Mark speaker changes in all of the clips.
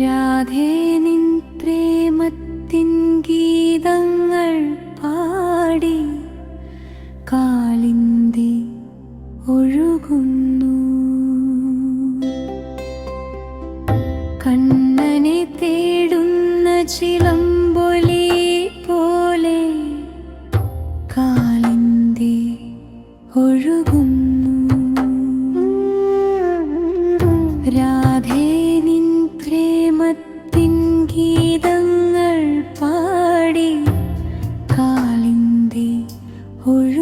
Speaker 1: രാധേ പ്രേമത്തിൻ ഗീതങ്ങൾ പാടി കാളിന്തി ഒഴുകുന്നു. കണ്ണനെ തേടുന്ന ചിലമ്പൊലി പോലെ കാളിന്തി ഒഴുകുന്നു. രാധേ 忽如。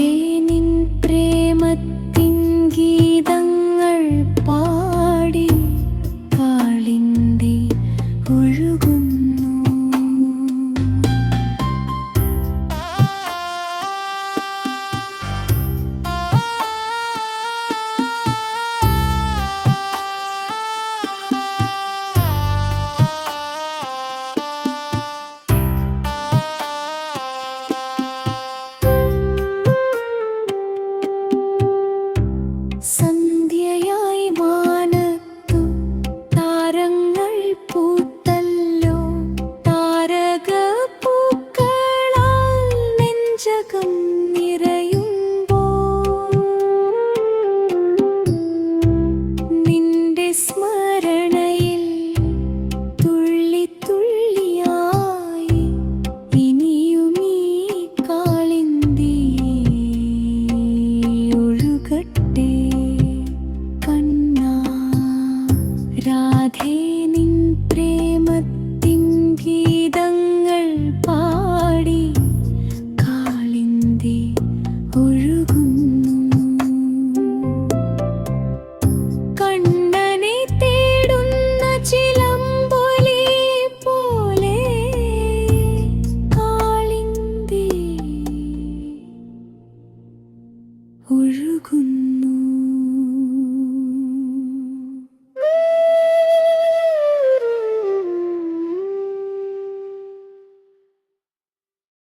Speaker 1: രാധേ നിൻ പ്രേമത്തിൻ ഗീതങ്ങൾ പാടി കാളിന്തി ഒഴുകു